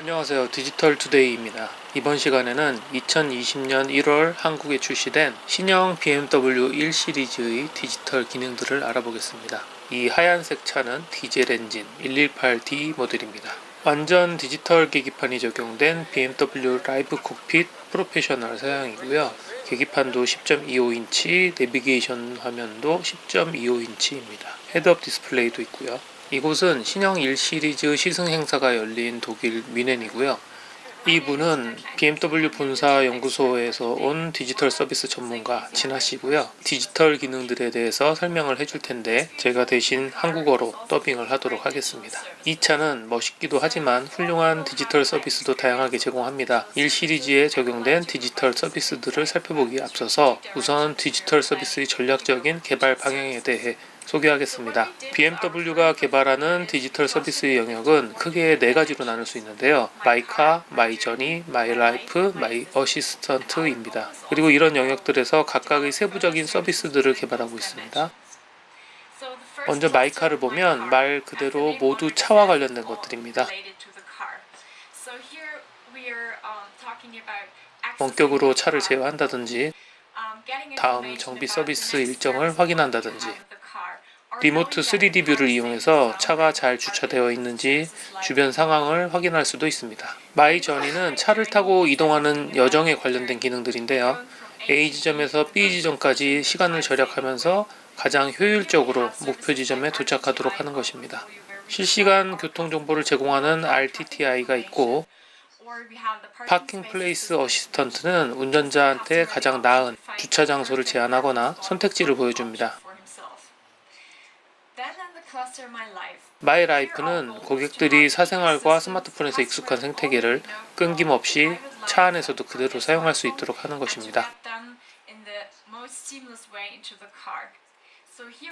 안녕하세요. 디지털 투데이입니다. 이번 시간에는 2020년 1월 한국에 출시된 신형 BMW 1 시리즈의 디지털 기능들을 알아보겠습니다. 이 하얀색 차는 디젤 엔진 118D 모델입니다. 완전 디지털 계기판이 적용된 BMW 라이브 콕핏 프로페셔널 사양이고요. 계기판도 10.25인치, 내비게이션 화면도 10.25인치입니다. 헤드업 디스플레이도 있고요. 이곳은 신형 1 시리즈 시승 행사가 열린 독일 뮌헨이고요. 이분은 BMW 본사 연구소에서 온 디지털 서비스 전문가 진아 씨고요. 디지털 기능들에 대해서 설명을 해줄 텐데 제가 대신 한국어로 더빙을 하도록 하겠습니다. 이 차는 멋있기도 하지만 훌륭한 디지털 서비스도 다양하게 제공합니다. 1 시리즈에 적용된 디지털 서비스들을 살펴보기에 앞서서 우선 디지털 서비스의 전략적인 개발 방향에 대해 소개하겠습니다. BMW가 개발하는 디지털 서비스의 영역은 크게 네 가지로 나눌 수 있는데요. 마이카, 마이저니, 마이라이프, 마이 어시스턴트입니다. 그리고 이런 영역들에서 각각의 세부적인 서비스들을 개발하고 있습니다. 먼저 마이카를 보면 말 그대로 모두 차와 관련된 것들입니다. 원격으로 차를 제어한다든지 다음 정비 서비스 일정을 확인한다든지 리모트 3D 뷰를 이용해서 차가 잘 주차되어 있는지 주변 상황을 확인할 수도 있습니다. 마이 저니는 차를 타고 이동하는 여정에 관련된 기능들인데요. A 지점에서 B 지점까지 시간을 절약하면서 가장 효율적으로 목표 지점에 도착하도록 하는 것입니다. 실시간 교통 정보를 제공하는 RTTI가 있고 파킹 플레이스 어시스턴트는 운전자한테 가장 나은 주차 장소를 제안하거나 선택지를 보여줍니다. 마이 라이프는 고객들이 사생활과 스마트폰에서 익숙한 생태계를 끊김없이 차 안에서도 그대로 사용할 수 있도록 하는 것입니다.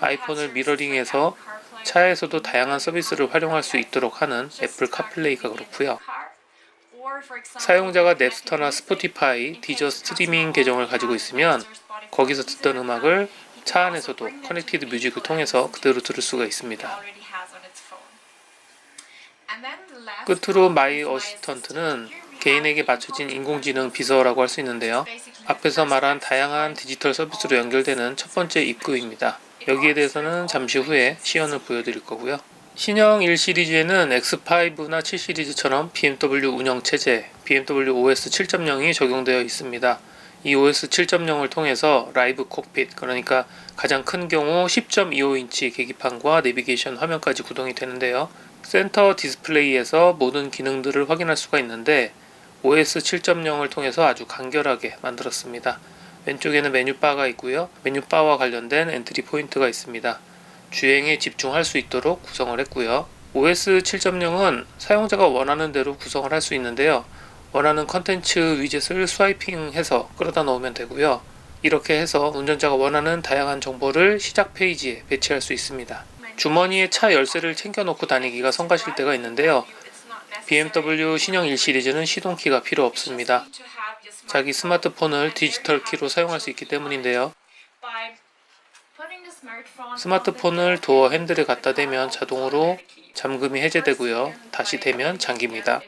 아이폰을 미러링해서 차에서도 다양한 서비스를 활용할 수 있도록 하는 애플 카플레이가 그렇고요. 사용자가 넵스터나 스포티파이, 디저 스트리밍 계정을 가지고 있으면 거기서 듣던 음악을 차 안에서도 커넥티드 뮤직을 통해서 그대로 들을 수가 있습니다. 끝으로 마이 어시스턴트는 개인에게 맞춰진 인공지능 비서라고 할 수 있는데요. 앞에서 말한 다양한 디지털 서비스로 연결되는 첫 번째 입구입니다. 여기에 대해서는 잠시 후에 시연을 보여드릴 거고요. 신형 1 시리즈에는 X5나 7 시리즈처럼 BMW 운영 체제, BMW OS 7.0이 적용되어 있습니다. 이 OS 7.0을 통해서 라이브 콕핏, 그러니까 가장 큰 경우 10.25인치 계기판과 내비게이션 화면까지 구동이 되는데요. 센터 디스플레이에서 모든 기능들을 확인할 수가 있는데 OS 7.0을 통해서 아주 간결하게 만들었습니다. 왼쪽에는 메뉴바가 있고요. 메뉴바와 관련된 엔트리 포인트가 있습니다. 주행에 집중할 수 있도록 구성을 했고요. OS 7.0은 사용자가 원하는 대로 구성을 할 수 있는데요. 원하는 컨텐츠 위젯을 스와이핑해서 끌어다 놓으면 되고요. 이렇게 해서 운전자가 원하는 다양한 정보를 시작 페이지에 배치할 수 있습니다. 주머니에 차 열쇠를 챙겨놓고 다니기가 성가실 때가 있는데요. BMW 신형 1 시리즈는 시동키가 필요 없습니다. 자기 스마트폰을 디지털 키로 사용할 수 있기 때문인데요. 스마트폰을 도어 핸들에 갖다 대면 자동으로 잠금이 해제되고요. 다시 대면 잠깁니다.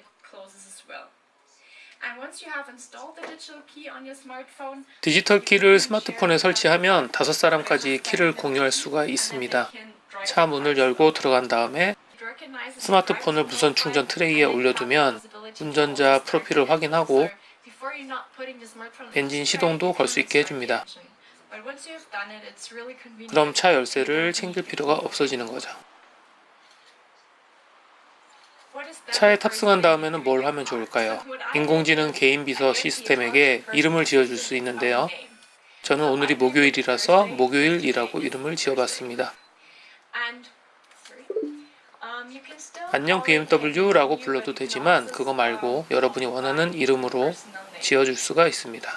디지털 키를 스마트폰에 설치하면 다섯 사람까지 키를 공유할 수가 있습니다. 차 문을 열고 들어간 다음에 스마트폰을 무선 충전 트레이에 올려두면 운전자 프로필을 확인하고 엔진 시동도 걸 수 있게 해줍니다. 그럼 차 열쇠를 챙길 필요가 없어지는 거죠. 차에 탑승한 다음에는 뭘 하면 좋을까요? 인공지능 개인 비서 시스템에게 이름을 지어줄 수 있는데요. 저는 오늘이 목요일이라서 목요일이라고 이름을 지어봤습니다. 안녕 BMW라고 불러도 되지만 그거 말고 여러분이 원하는 이름으로 지어줄 수가 있습니다.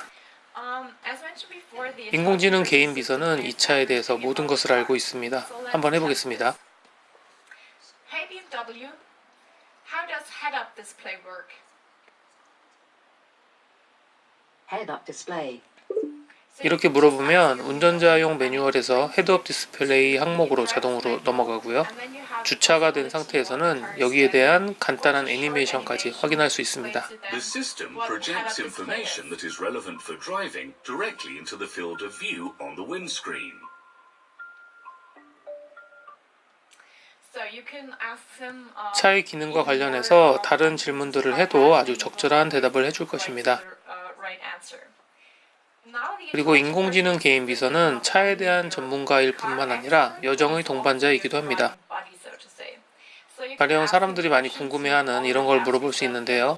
인공지능 개인 비서는 이 차에 대해서 모든 것을 알고 있습니다. 한번 해보겠습니다. Hey BMW, how does head-up display work? Head up display. 이렇게 물어보면 운전자용 매뉴얼에서 헤드업 디스플레이 항목으로 자동으로 넘어가고요. 주차가 된 상태에서는 여기에 대한 간단한 애니메이션까지 확인할 수 있습니다. The system projects information that is relevant for driving directly into the field of view on the windscreen. 차의 기능과 관련해서 다른 질문들을 해도 아주 적절한 대답을 해줄 것입니다. 그리고 인공지능 개인 비서는 차에 대한 전문가일 뿐만 아니라 여정의 동반자이기도 합니다. 가령 사람들이 많이 궁금해하는 이런 걸 물어볼 수 있는데요.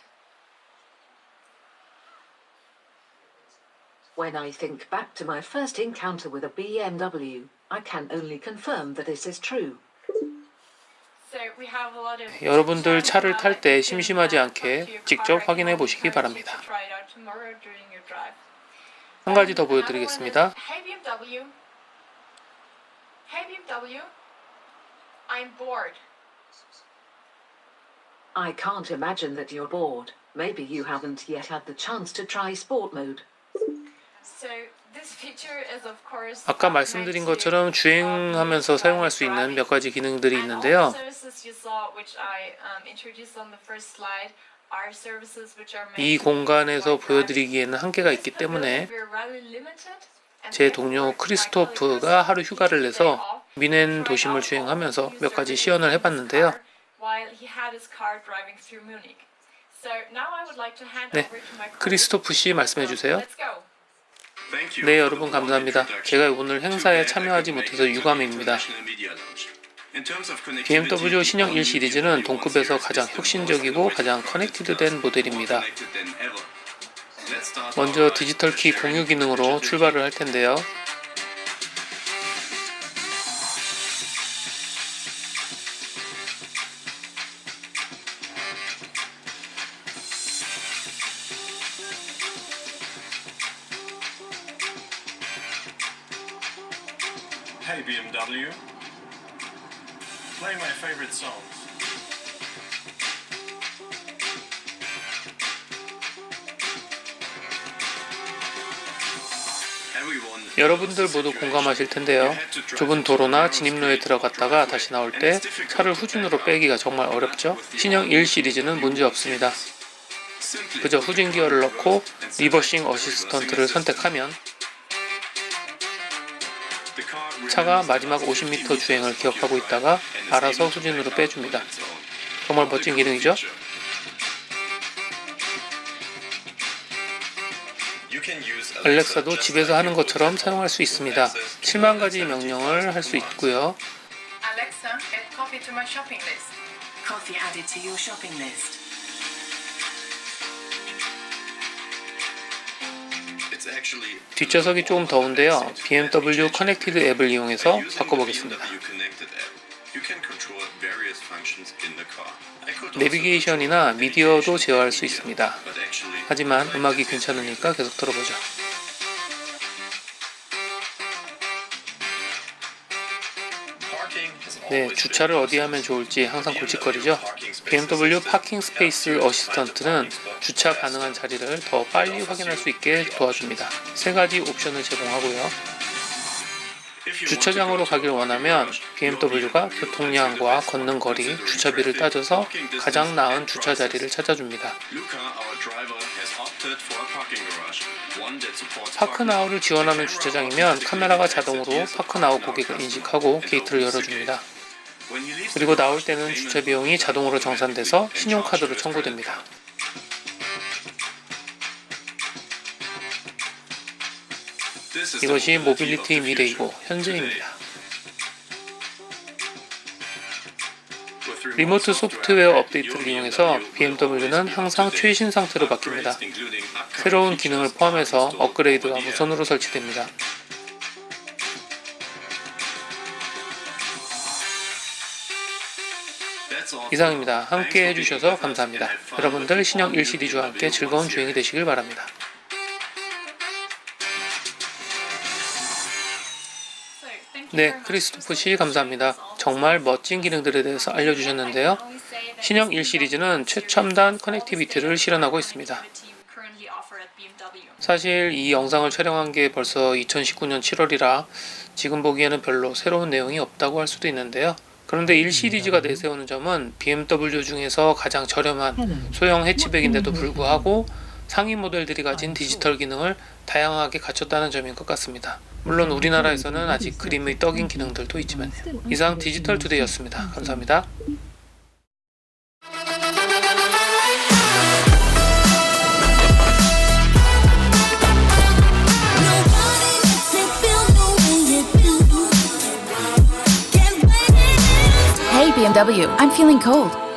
When I think back to my first encounter with a BMW, I can only confirm that this is true. So we have a lot of 여러분들 차를 탈 때 심심하지 않게 직접 확인해 보시기 바랍니다. Try it out tomorrow during your drive. 한 가지 더 보여드리겠습니다. Hey BMW. Hey BMW. I'm bored. I can't imagine that you're bored. Maybe you haven't yet had the chance to try sport mode. 아까 말씀드린 것처럼 주행하면서 사용할 수 있는 몇 가지 기능들이 있는데요. um, 이 공간에서. 보여드리기에는 한계가 있기 때문에 제 동료 크리스토프가 하루 휴가를 내서 미넨 도심을 주행하면서 몇 가지 시연을 해봤는데요. 네. 크리스토프 씨 말씀해 주세요. 네, 여러분 감사합니다. 제가 오늘 행사에 참여하지 못해서 유감입니다. BMW 신형 1 시리즈는 동급에서 가장 혁신적이고 가장 커넥티드된 모델입니다. 먼저 디지털 키 공유 기능으로 출발을 할 텐데요. Hey BMW, play my favorite songs. 여러분들 모두 공감하실 텐데요. 좁은 도로나 진입로에 들어갔다가 다시 나올 때 차를 후진으로 빼기가 정말 어렵죠. 신형 1 시리즈는 문제 없습니다. 그저 후진 기어를 넣고 리버싱 어시스턴트를 선택하면 차가 마지막 50m 주행을 기억하고 있다가 알아서 후진으로 빼줍니다. 정말 멋진 기능이죠? 알렉사도 집에서 하는 것처럼 사용할 수 있습니다. 7만 가지 명령을 할 수 있고요. Alexa, add coffee to my shopping list. Coffee added to your shopping list. 뒷좌석이 조금 더운데요. BMW 커넥티드 앱을 이용해서 바꿔보겠습니다. 내비게이션이나 미디어도 제어할 수 있습니다. 하지만 음악이 괜찮으니까 계속 들어보죠. 네, 주차를 어디 하면 좋을지 항상 골칫거리죠. BMW 파킹 스페이스 어시스턴트는 주차 가능한 자리를 더 빨리 확인할 수 있게 도와줍니다. 세 가지 옵션을 제공하고요. 주차장으로 가길 원하면 BMW가 교통량과 걷는 거리, 주차비를 따져서 가장 나은 주차 자리를 찾아줍니다. 파크나우를 지원하는 주차장이면 카메라가 자동으로 파크나우 고객을 인식하고 게이트를 열어줍니다. 그리고 나올 때는 주차 비용이 자동으로 정산돼서 신용카드로 청구됩니다. 이것이 모빌리티의 미래이고 현재입니다. 리모트 소프트웨어 업데이트를 이용해서 BMW는 항상 최신 상태로 바뀝니다. 새로운 기능을 포함해서 업그레이드가 무선으로 설치됩니다. 이상입니다. 함께 해주셔서 감사합니다. 여러분들 신형 1 시리즈와 함께 즐거운 주행이 되시길 바랍니다. 네, 크리스토프 씨 감사합니다. 정말 멋진 기능들에 대해서 알려주셨는데요. 신형 1 시리즈는 최첨단 커넥티비티를 실현하고 있습니다. 사실 이 영상을 촬영한 게 벌써 2019년 7월이라 지금 보기에는 별로 새로운 내용이 없다고 할 수도 있는데요. 그런데 1 시리즈가 내세우는 점은 BMW 중에서 가장 저렴한 소형 해치백인데도 불구하고 상위 모델들이 가진 디지털 기능을 다양하게 갖췄다는 점인 것 같습니다. 물론 우리나라에서는 아직 그림의 떡인 기능들도 있지만요. 이상 디지털 투데이였습니다. 감사합니다. BMW, I'm feeling cold.